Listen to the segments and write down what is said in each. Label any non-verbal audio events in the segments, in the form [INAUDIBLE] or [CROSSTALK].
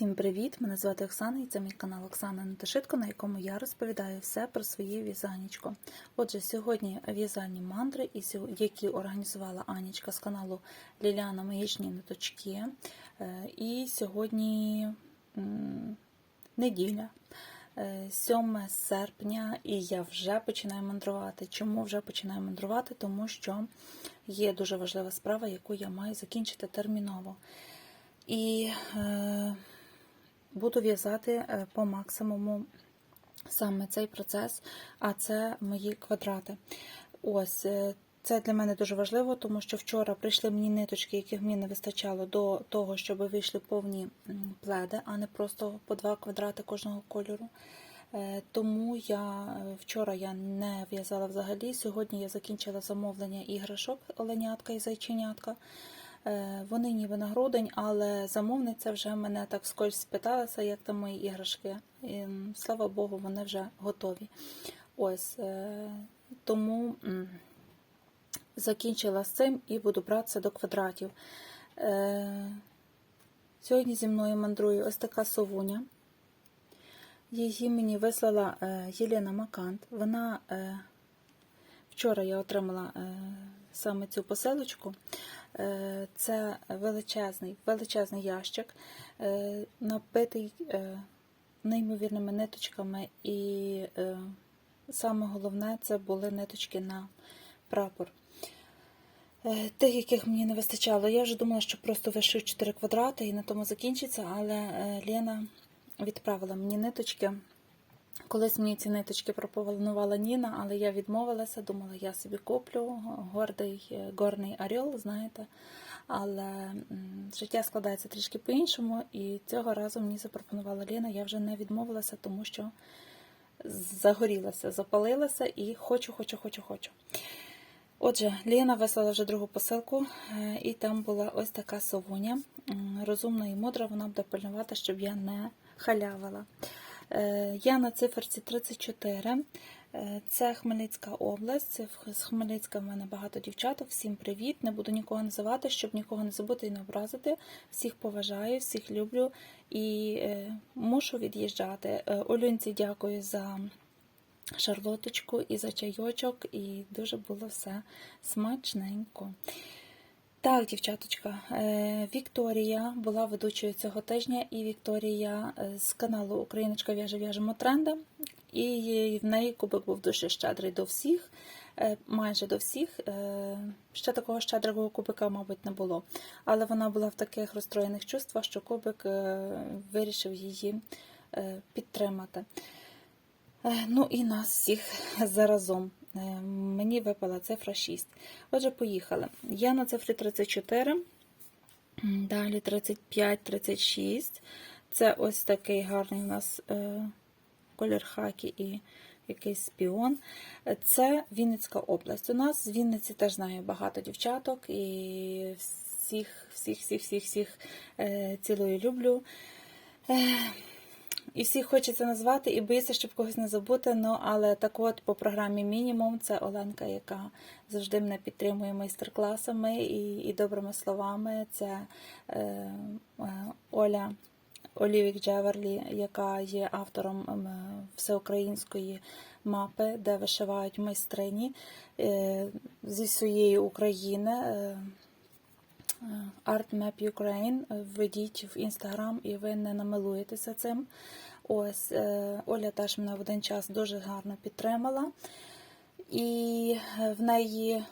Всім привіт! Мене звати Оксана і це мій канал Оксана Нетишитко, на якому я розповідаю все про своє в'язанечко. Отже, сьогодні в'язальні мандри, які організувала Анічка з каналу Ліляна Маячні ниточки. Е, І сьогодні неділя. е, 7 серпня, і я вже починаю мандрувати. Чому вже починаю мандрувати? Тому що є дуже важлива справа, яку я маю закінчити терміново. І е, буду в'язати е, по максимуму саме цей процес, а це мої квадрати. Ось е, це для мене дуже важливо, тому що вчора прийшли мені ниточки, яких мені не вистачало до того, щоб вийшли повні пледи, а не просто по два квадрати кожного кольору. Е, Тому я вчора я не в'язала взагалі. Сьогодні я закінчила замовлення іграшок оленятка і зайченятка. Е, Вони ніби на грудень, але замовниця вже мене так скользь спиталася, як там мої іграшки. І, слава Богу, вони вже готові. Ось е, тому закінчила з цим і буду братися до квадратів. Е, Сьогодні зі мною мандрує ось така совуня. Її мені вислала Єлена Макант. Вона вчора я отримала саме цю посилочку. Е, Це величезний, величезний ящик, е, набитий е, неймовірними ниточками, і саме головне це були ниточки на прапор. Тих, яких мені не вистачало. Я вже думала, що просто вишию 4 квадрати і на тому закінчиться, але Лена відправила мені ниточки. Колись мені ці ниточки пропонувала Ніна, але я відмовилася, думала, я собі куплю гордий е, горний орел, знаєте. Але життя складається трішки по-іншому, і цього разу мені запропонувала Ліна. Я вже не відмовилася, тому що загорілася, запалилася і хочу, хочу, хочу, хочу. Отже, Ліна вислала вже другу посилку, е, і там була ось така совуня. Розумна і мудра, вона буде пильнувати, щоб я не халявила. Е, Я на циферці 34. Е, Це Хмельницька область. З Хмельницька в мене багато дівчаток. Всім привіт. Не буду нікого називати, щоб нікого не забути і не образити. Всіх поважаю, всіх люблю і е, мушу від'їжджати. Олюнці дякую за шарлоточку і за чайочок, і дуже було все смачненько. Так, дівчаточка, е, Вікторія була ведучою цього тижня, і Вікторія е, з каналу Україночка в'яже в'яжемо тренда. І в неї кубик був дуже щедрий до всіх, е, майже до всіх. Ще такого щедрого кубика, мабуть, не було. Але вона була в таких розстроєних чувствах, що кубик вирішив її підтримати. Ну і нас всіх [LAUGHS] заразом. Мені випала цифра 6. Отже, поїхали. Я на цифрі 34, далі 35, 36. Це ось такий гарний у нас е, колір хакі і якийсь спіон. Це Вінницька область. У нас з Вінниці теж знаю багато дівчаток і всіх, всіх, всіх, всіх, всіх е, цілую люблю. І всіх хочеться назвати, і боюся, щоб когось не забути. Ну, але так от по програмі мінімум це Оленка, яка завжди мене підтримує майстер-класами і, і добрими словами. Це е, е, Оля Олівік Джеверлі, яка є автором ем, всеукраїнської мапи, де вишивають майстрині е, зі своєї України. Е, Art Map Ukraine. Введіть в інстаграм і ви не намилуєтеся цим. Ось е, Оля теж мене в один час дуже гарно підтримала. І в неї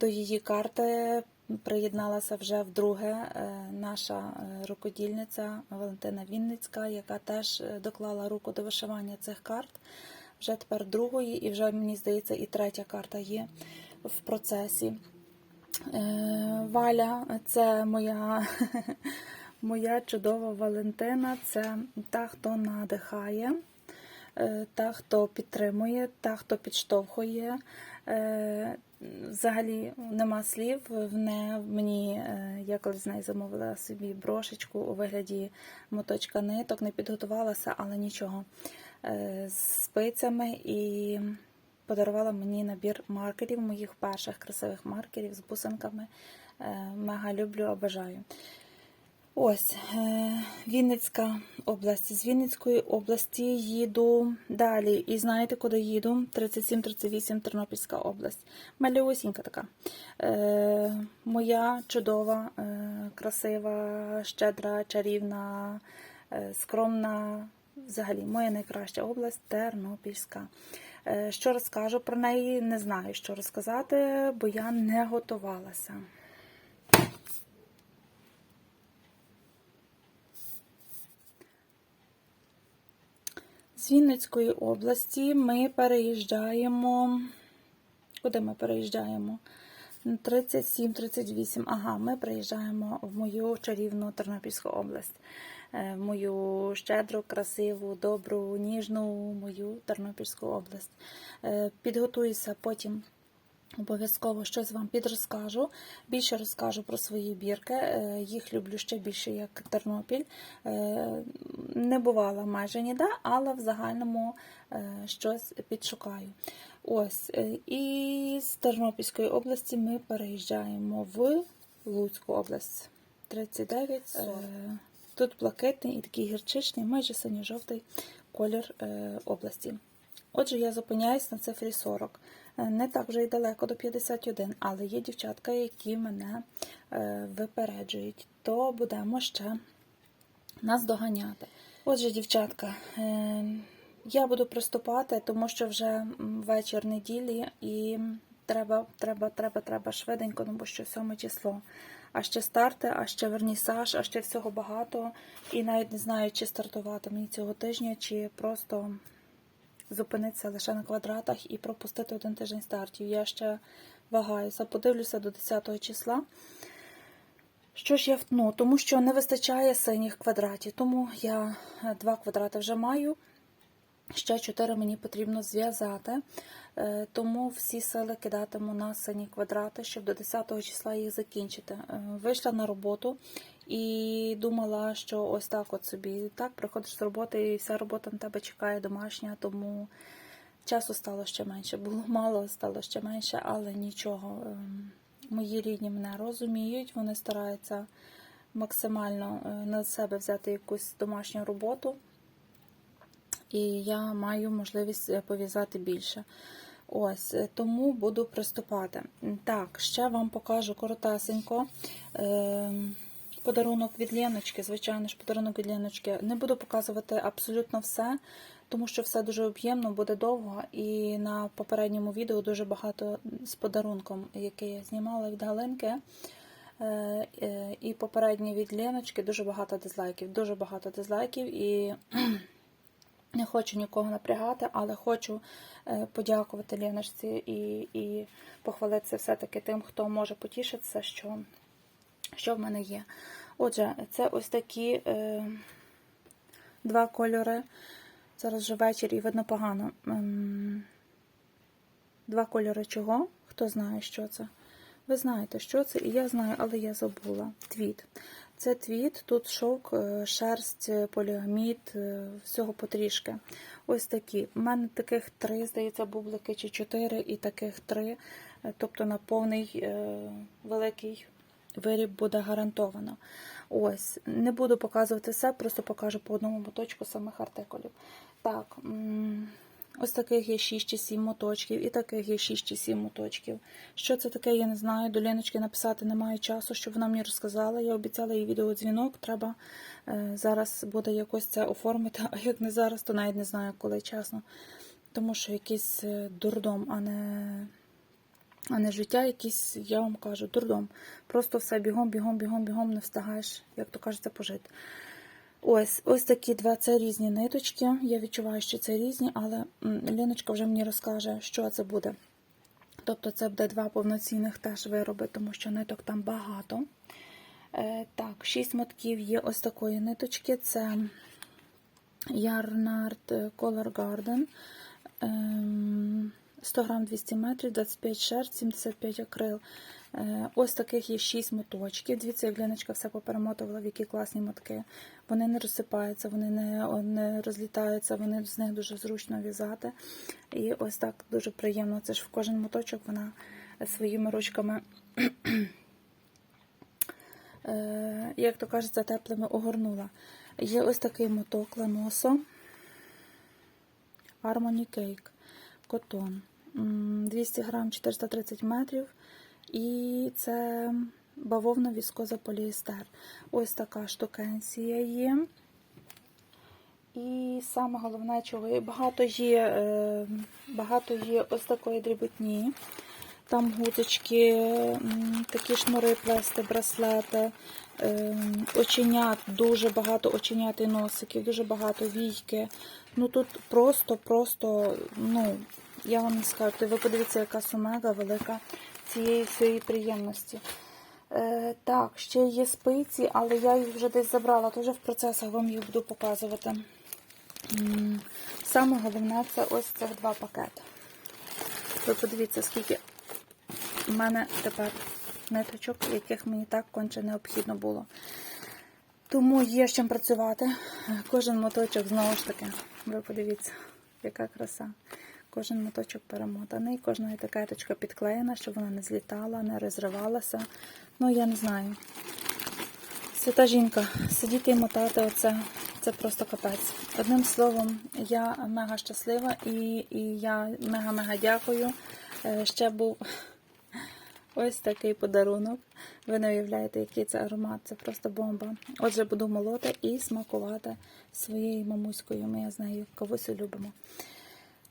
до її карти приєдналася вже вдруге е, наша е, рукодільниця Валентина Вінницька, яка теж е, доклала руку до вишивання цих карт. Вже тепер другої, і вже мені здається, і третя карта є в процесі. Е, Валя, це моя, [LAUGHS] моя чудова Валентина, це та, хто надихає, е, та, хто підтримує, та, хто підштовхує. Е, Взагалі нема слів. Не, мені, я колись з нею замовила собі брошечку у вигляді моточка ниток, не підготувалася, але нічого. З спицями і подарувала мені набір маркерів, моїх перших красивих маркерів з бусинками. Е, Мега люблю, обожаю. Ось е, Вінницька область. З Вінницької області їду далі. І знаєте, куди їду? 37-38 Тернопільська область. Малюсінька така. Е, моя чудова, красива, щедра, чарівна, скромна. Взагалі, моя найкраща область Тернопільська. Е, Що розкажу про неї? Не знаю, що розказати, бо я не готувалася. З Вінницької області ми переїжджаємо. Куди ми переїжджаємо? 37-38. Ага, ми приїжджаємо в мою чарівну Тернопільську область. Е, мою щедру, красиву, добру, ніжну мою Тернопільську область. Е, Підготуюся потім. Обов'язково щось вам підрозкажу. Більше розкажу про свої бірки. Е, Їх люблю ще більше, як Тернопіль. Не бувала майже ніде, але в загальному щось підшукаю. Ось. І з Тернопільської області ми переїжджаємо в Луцьку область. 39. Е, Тут блакитний і такий гірчичний, майже синьо-жовтий колір е, області. Отже, я зупиняюсь на цифрі 40. Е, Не так вже й далеко до 51, але є дівчатка, які мене е, випереджують. То будемо ще нас доганяти. Отже, дівчатка, я буду приступати, тому що вже вечір неділі і треба, треба, треба, треба швиденько, бо що сьоме число. А ще старти, а ще вернісаж, а ще всього багато. І навіть не знаю, чи стартувати мені цього тижня, чи просто зупинитися лише на квадратах і пропустити один тиждень стартів. Я ще вагаюся, подивлюся до 10 числа. Що ж я втну? Тому що не вистачає синіх квадратів. Тому я е, два квадрати вже маю. Ще чотири мені потрібно зв'язати, Е, тому всі сили кидатиму на сині квадрати, щоб до 10 числа їх закінчити. Е, Вийшла на роботу і думала, що ось так от собі. Так, приходиш з роботи, і вся робота на тебе чекає домашня, тому часу стало ще менше. Було мало, стало ще менше, але нічого. Ем, Мої рідні мене розуміють, вони стараються максимально е, на себе взяти якусь домашню роботу і я маю можливість е, пов'язати більше. Ось, е, тому буду приступати. Так, ще вам покажу коротесенько. Е, Подарунок від Леночки, звичайно ж, подарунок від Леночки. Не буду показувати абсолютно все, тому що все дуже об'ємно, буде довго. І на попередньому відео дуже багато з подарунком, який я знімала від Галинки. Е, І попереднє від Леночки дуже багато дизлайків. Дуже багато дизлайків. І [CLEARS THROAT] не хочу нікого напрягати, але хочу е, подякувати Леночці і і похвалитися все-таки тим, хто може потішитися, що що в мене є. Отже, це ось такі е, два кольори. Зараз вже вечір і видно погано. Ем, два кольори чого? Хто знає, що це? Ви знаєте, що це, і я знаю, але я забула. Твіт. Це твіт, тут шовк, е, шерсть, поліамід, е, всього потрішки. Ось такі. У мене таких три, здається, бублики чи чотири, і таких три. Е, Тобто на повний е, великий виріб буде гарантовано. Ось, не буду показувати все, просто покажу по одному моточку самих артикулів. Так, ось таких є 6 чи 7 моточків, і таких є 6 чи 7 моточків. Що це таке, я не знаю. До Леночки написати немає часу, щоб вона мені розказала. Я обіцяла їй відеодзвінок, треба е, зараз буде якось це оформити, а як не зараз, то навіть не знаю, коли чесно. Тому що якийсь е, дурдом, а не. А не життя якісь, я вам кажу, дурдом. Просто все бігом, бігом, бігом, бігом не встигаєш, як то кажеться, пожити. Ось ось такі два це різні ниточки. Я відчуваю, що це різні, але м, Леночка вже мені розкаже, що це буде. Тобто це буде два повноцінних теж вироби, тому що ниток там багато. Е, так, шість мотків є ось такої ниточки. Це Yarnard Color Garden. Ем, 100 грам 200 метрів, 25 шерсть, 75 акрил. Е, Ось таких є 6 моточків. Дивіться, як все поперемотувала, в які класні мотки. Вони не розсипаються, вони не, не розлітаються, вони з них дуже зручно в'язати. І ось так дуже приємно. Це ж в кожен моточок вона своїми ручками [CLEARS THROAT] е, як то кажуть, за теплими огорнула. Є ось такий моток ланосо. Harmony Cake. Котон. 200 грам 430 метрів. І це бавовна віскоза поліестер. Ось така штукенція є. І саме головне, чого багато є, е, багато є ось такої дріботні. Там гудочки, такі шнури плести, браслети, е, оченят, дуже багато оченят і носиків, дуже багато війки. Ну тут просто, просто, ну, я вам не скажу, ви подивіться, яка сумега велика цієї всієї приємності. Е, так, ще є спиці, але я їх вже десь забрала, то вже в процесах вам їх буду показувати. Саме головне це ось цих два пакети. Ви подивіться, скільки в мене тепер ниточок, яких мені так конче необхідно було. Тому є з чим працювати. Кожен моточок, знову ж таки, ви подивіться, яка краса. Кожен моточок перемотаний, кожна етикеточка підклеєна, щоб вона не злітала, не розривалася. Ну, я не знаю. Свята жінка, сидіти і мотати оце, це просто капець. Одним словом, я мега щаслива і, і я мега-мега дякую. Е, Ще був [LAUGHS] ось такий подарунок. Ви не уявляєте, який це аромат, це просто бомба. Отже, буду молоти і смакувати своєю мамуською. Ми з нею кавусю любимо.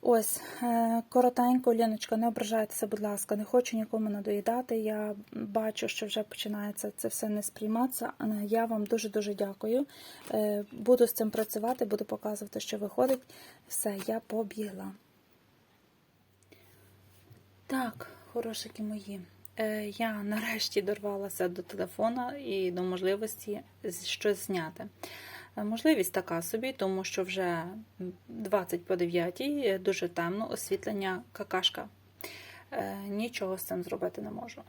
Ось, е, коротенько, Леночка, не ображайтеся, будь ласка, не хочу нікому надоїдати. Я бачу, що вже починається це все не сприйматися. Я вам дуже-дуже дякую. Е, Буду з цим працювати, буду показувати, що виходить. Все, я побігла. Так, хорошики мої. Е, Я нарешті дорвалася до телефона і до можливості щось зняти. Е, Можливість така собі, тому що вже 20 по 9, е, дуже темно, освітлення какашка. Е, Нічого з цим зробити не можу.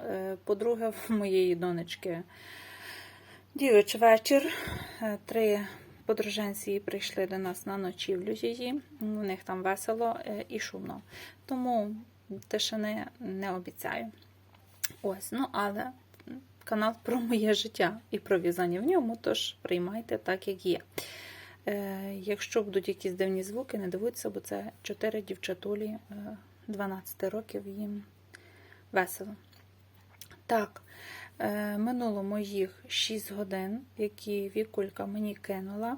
По-друге, в моєї донечки дівич вечір. Три подруженці прийшли до нас на ночівлю її. У них там весело і шумно. Тому тишини не обіцяю. Ось, ну але канал про моє життя і про в'язання в ньому, тож приймайте так, як є. Е, якщо будуть якісь дивні звуки, не дивуйтеся, бо це чотири дівчатулі е, 12 років їм весело. Так, е, минуло моїх 6 годин, які вікулька мені кинула,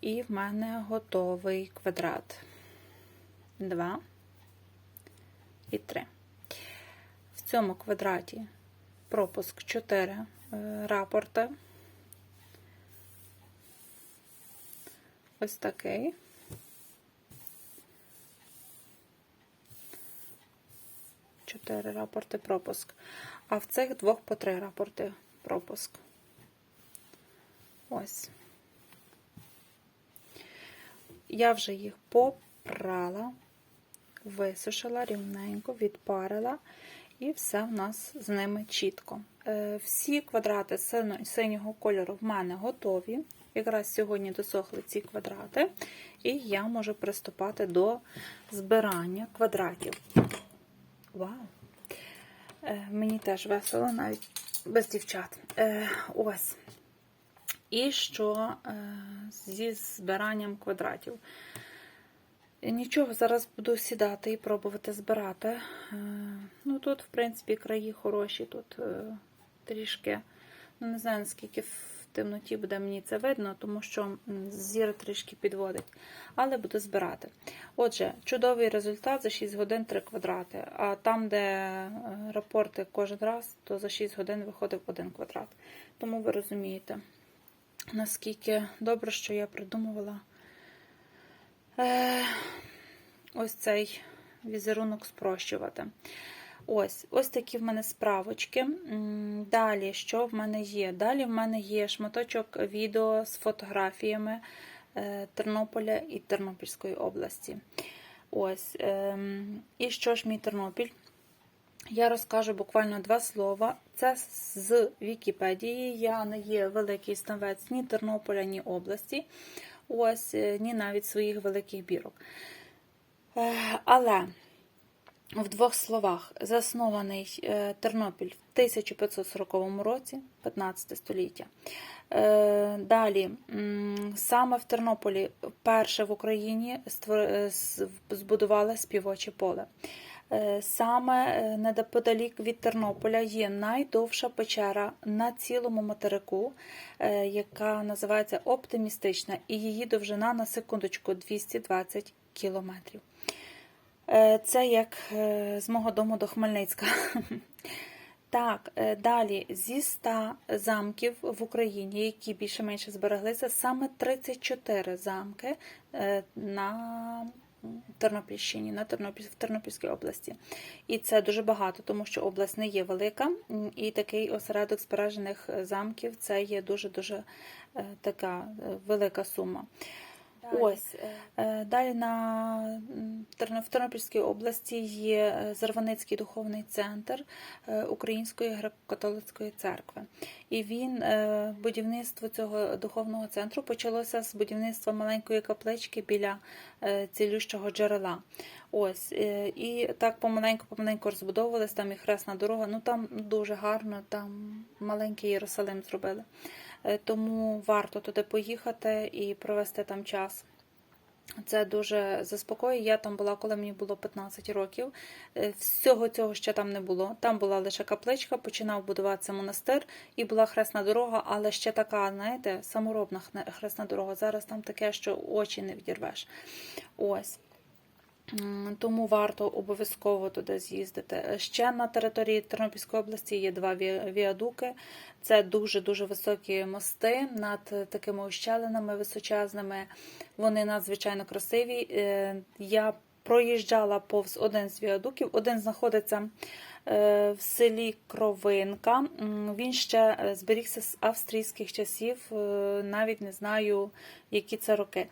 і в мене готовий квадрат. 2 і 3. В цьому квадраті пропуск 4 е, рапорти. Ось такий. Чотири рапорти пропуск. А в цих двох по три рапорти пропуск. Ось. Я вже їх попрала, висушила рівненько, відпарила, і все в нас з ними чітко. Е, Всі квадрати синього кольору в мене готові. Якраз сьогодні досохли ці квадрати, і я можу приступати до збирання квадратів. Вау! Е, Мені теж весело, навіть без дівчат. Е, Ось. І що зі збиранням квадратів? Нічого, зараз буду сідати і пробувати збирати. Е, Ну, тут, в принципі, краї хороші, тут е, трішки, ну не знаю, наскільки в темноті буде мені це видно, тому що зір трішки підводить. Але буду збирати. Отже, чудовий результат за 6 годин 3 квадрати. А там, де е, рапорти кожен раз, то за 6 годин виходив один квадрат. Тому ви розумієте, наскільки добре, що я придумувала е, ось цей візерунок спрощувати. Ось ось такі в мене справочки. Далі, що в мене є? Далі в мене є шматочок відео з фотографіями е, Тернополя і Тернопільської області. Ось. ем, І що ж мій Тернопіль? Я розкажу буквально два слова. Це з Вікіпедії. Я не є великий знавець ні Тернополя, ні області. Ось, е, ні навіть своїх великих бірок. Е, Але В двох словах, заснований е, Тернопіль в 1540 році, 15 століття. Далі, саме в Тернополі перше в Україні збудували співоче поле. Е, Саме е, неподалік від Тернополя є найдовша печера на цілому материку, е, яка називається Оптимістична, і її довжина на секундочку 220 кілометрів. Це як з мого дому до Хмельницька. [LAUGHS] Так, далі зі 100 замків в Україні, які більше-менше збереглися, саме 34 замки на Тернопільщині, на Тернопіль, в Тернопільській області. І це дуже багато, тому що область не є велика, і такий осередок збережених замків це є дуже-дуже е, така е, велика сума. Ось е, далі на в Тернопільській області є е, Зарваницький духовний центр е, Української греко-католицької церкви. І він будівництво цього духовного центру почалося з будівництва маленької каплички біля цілющого джерела. Ось і так помаленьку, помаленьку розбудовувалась, там і хресна дорога. Ну там дуже гарно, там маленький Єрусалим зробили. Е, Тому варто туди поїхати і провести там час. Це дуже заспокоює. Я там була, коли мені було 15 років. Е, Всього цього ще там не було. Там була лише капличка, починав будуватися монастир і була хресна дорога, але ще така, знаєте, саморобна хресна дорога. Зараз там таке, що очі не відірвеш. Ось. Тому варто обов'язково туди з'їздити. Ще на території Тернопільської області є два віадуки. Це дуже-дуже високі мости над такими ущелинами височезними. Вони надзвичайно красиві. Е, Я проїжджала повз один з віадуків. Один знаходиться е, в селі Кровинка. Він ще е, зберігся з австрійських часів, навіть не знаю, які це роки.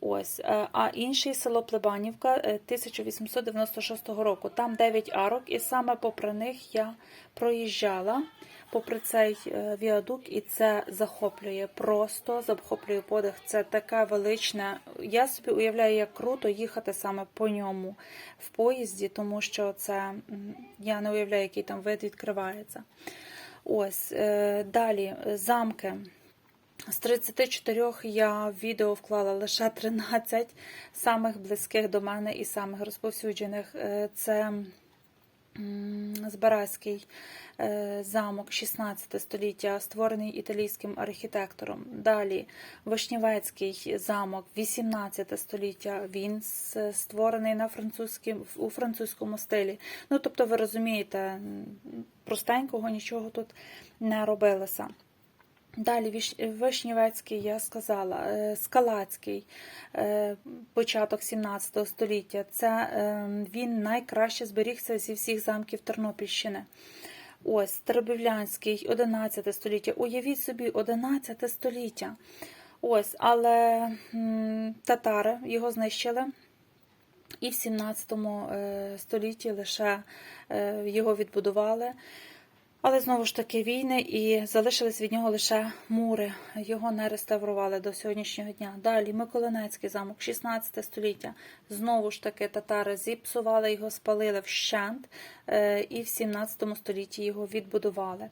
Ось, е, а інший село Плебанівка е, 1896 року. Там 9 арок, і саме попри них я проїжджала попри цей е, віадук, і це захоплює просто захоплює подих. Це таке величне. Я собі уявляю, як круто їхати саме по ньому в поїзді, тому що це я не уявляю, який там вид відкривається. Ось е, далі е, замки. З 34 я в відео вклала лише 13 самих близьких до мене і самих розповсюджених. Е, Це Збаразький е, замок 16 століття, створений італійським архітектором. Далі Вишнівецький замок 18 століття. Він створений на у французькому стилі. Ну, тобто, ви розумієте, простенького нічого тут не робилося. Далі Вишнівецький, я сказала, е, Скалацький, е, початок 17 століття. Це е, він найкраще зберігся зі всіх замків Тернопільщини. Ось Теребівлянський, 11 століття. Уявіть собі, 11 століття. Ось, але татари його знищили. І в 17 е, столітті лише його відбудували. Але знову ж таки війни і залишились від нього лише мури. Його не реставрували до сьогоднішнього дня. Далі Миколинецький замок, 16 століття. Знову ж таки татари зіпсували його, спалили вщент, е, і в 17 столітті його відбудували.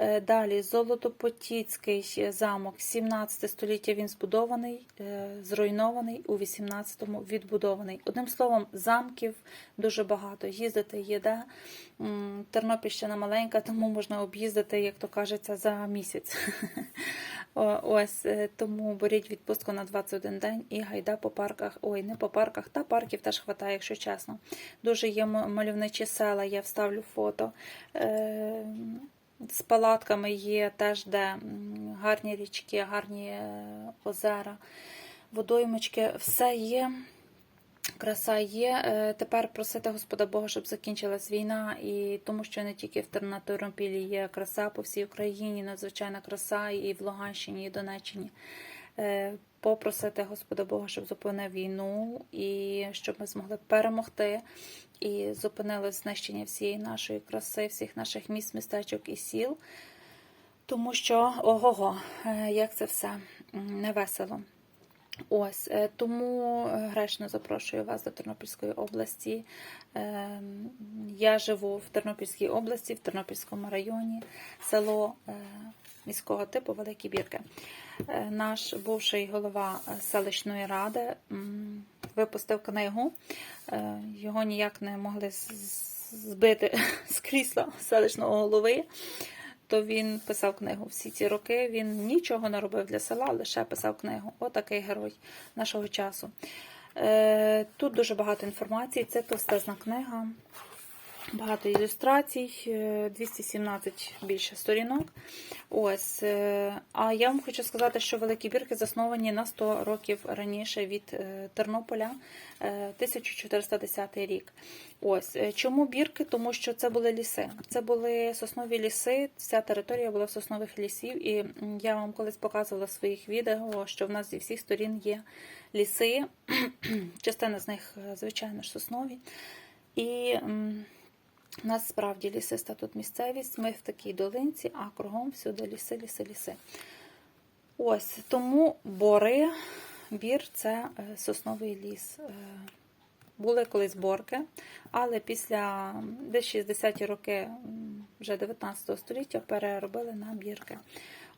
Е, Далі Золотопотіцький замок, 17 століття він збудований, е, зруйнований, у 18-му відбудований. Одним словом, замків дуже багато. Їздити є де. Тернопільщина маленька, тому можна об'їздити, як то кажеться, за місяць. [LAUGHS] Ось е, тому беріть відпустку на 21 день і гайда по парках. Ой, не по парках, та парків теж хватає, якщо чесно. Дуже є мальовничі села, я вставлю фото. З палатками є теж, де гарні річки, гарні е, озера, водоймочки, все є. Краса є. Е, Тепер просити Господа Бога, щоб закінчилась війна, і тому що не тільки в Тернопілі є краса по всій Україні, надзвичайна краса, і в Луганщині, і Донеччині. Е, Попросити Господа Бога, щоб зупинив війну і щоб ми змогли перемогти і зупинили знищення всієї нашої краси, всіх наших міст, містечок і сіл. Тому що ого-го, е, як це все невесело. Ось е, тому е, гречно запрошую вас до Тернопільської області. Е, Я живу в Тернопільській області, в Тернопільському районі, село е, міського типу Великі Бірки. Наш бувший голова селищної ради випустив книгу. Його ніяк не могли збити [LAUGHS] з крісла селищного голови то він писав книгу. Всі ці роки він нічого не робив для села, лише писав книгу. Отакий герой нашого часу. Е, Тут дуже багато інформації. Це товстезна книга, багато ілюстрацій, е, 217 більше сторінок. Ось. е, А я вам хочу сказати, що великі бірки засновані на 100 років раніше від е, Тернополя, е, 1410 рік. Ось е, чому бірки? Тому що це були ліси. Це були соснові ліси. Вся територія була соснових лісів. І я вам колись показувала в своїх відео, що в нас зі всіх сторін є ліси. [CLEARS THROAT] Частина з них, е, звичайно ж, соснові. І у нас справді лісиста тут місцевість. Ми в такій долинці, а кругом всюди ліси, ліси, ліси. Ось тому бори, бір це е, сосновий ліс. Е, Були колись борки, але після десь 60-ті роки вже 19 століття переробили на бірки.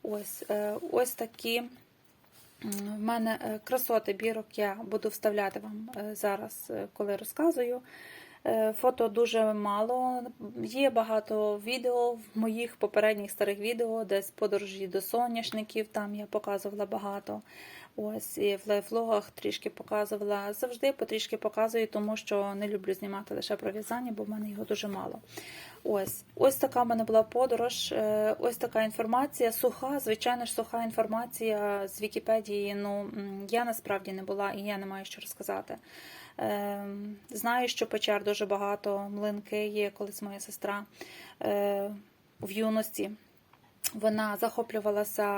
Ось, е, ось такі в мене красоти бірок я буду вставляти вам зараз, коли розказую. Е, Фото дуже мало. Є багато відео в моїх попередніх старих відео, десь подорожі до соняшників, там я показувала багато. Ось і в лайфлогах трішки показувала. Завжди потрішки показую, тому що не люблю знімати лише про в'язання, бо в мене його дуже мало. Ось ось така в мене була подорож. е, Ось така інформація. Суха, звичайно ж, суха інформація з Вікіпедії. Ну я насправді не була і я не маю що розказати. Ем, Знаю, що печер дуже багато, млинки є, колись моя сестра е, в юності. Вона захоплювалася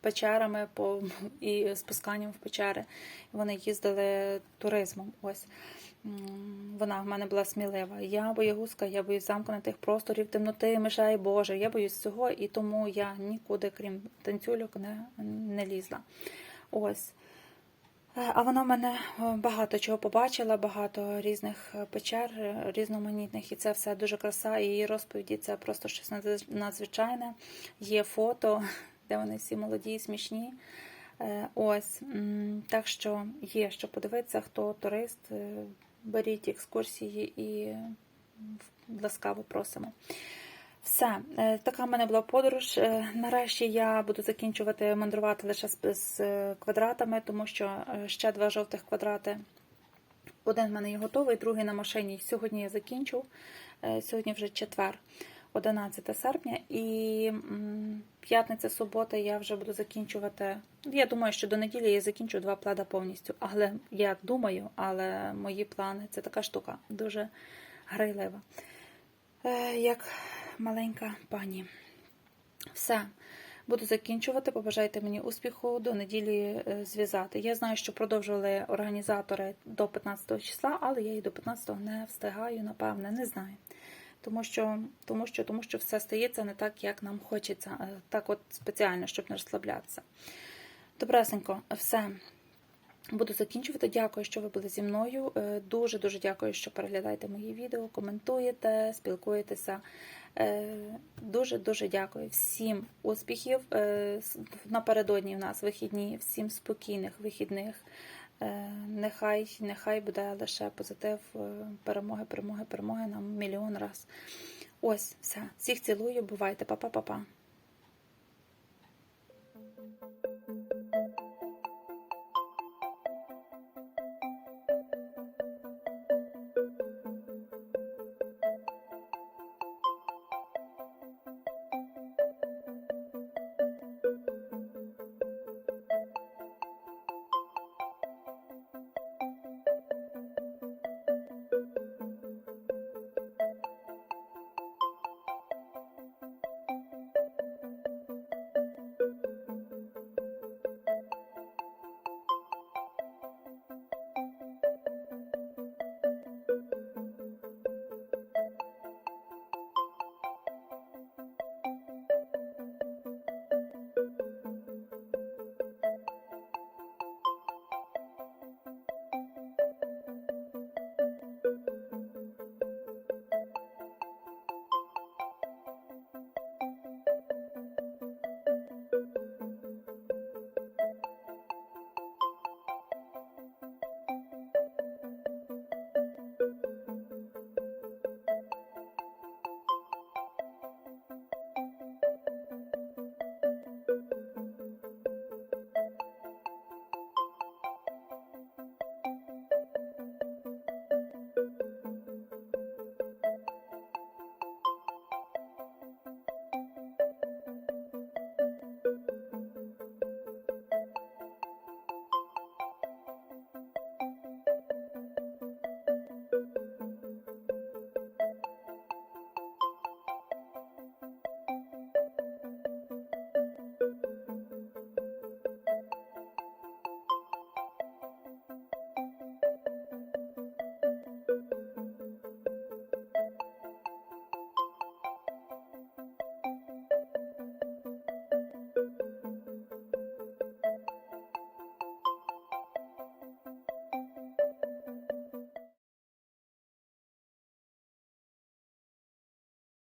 печерами по, і спусканням в печери. Вони їздили туризмом. Ось. Вона в мене була смілива. Я боягузка, я боюсь замкнутих просторів, темноти, мишей, Боже. Я боюсь цього, і тому я нікуди, крім танцюльок, не, не лізла. Ось. Е, А вона в мене е, багато чого побачила, багато різних е, печер, різноманітних, і це все дуже краса. І її розповіді це просто щось надзвичайне. Є фото, [LAUGHS] де вони всі молоді, смішні. Ось так що є що подивитися, хто турист, беріть екскурсії і ласкаво просимо. Все, е, така в мене була подорож. Е, Нарешті я буду закінчувати мандрувати лише з, квадратами, тому що е, ще два жовтих квадрати. Один в мене є готовий, другий на машині. Сьогодні я закінчу. Сьогодні вже четвер, 11 серпня, і п'ятниця, субота я вже буду закінчувати. Я думаю, що до неділі я закінчу два пледа повністю. Але я думаю, але мої плани це така штука, дуже грайлива. Як маленька пані. Все. Буду закінчувати. Побажайте мені успіху до неділі е, зв'язати. Я знаю, що продовжували організатори до 15 числа, але я і до 15 не встигаю, напевне, не знаю. Тому що, тому що, тому що все стається не так, як нам хочеться. Е, Так, от спеціально, щоб не розслаблятися. Добресенько, все. Буду закінчувати. Дякую, що ви були зі мною. Е, Дуже дуже дякую, що переглядаєте мої відео, коментуєте, спілкуєтеся. Е, Дуже дуже дякую всім успіхів. Е, Напередодні в нас вихідні, всім спокійних вихідних. Нехай, нехай буде лише позитив, перемоги, перемоги, перемоги нам мільйон раз. Ось, все. Всіх цілую, бувайте, па-па-па-па.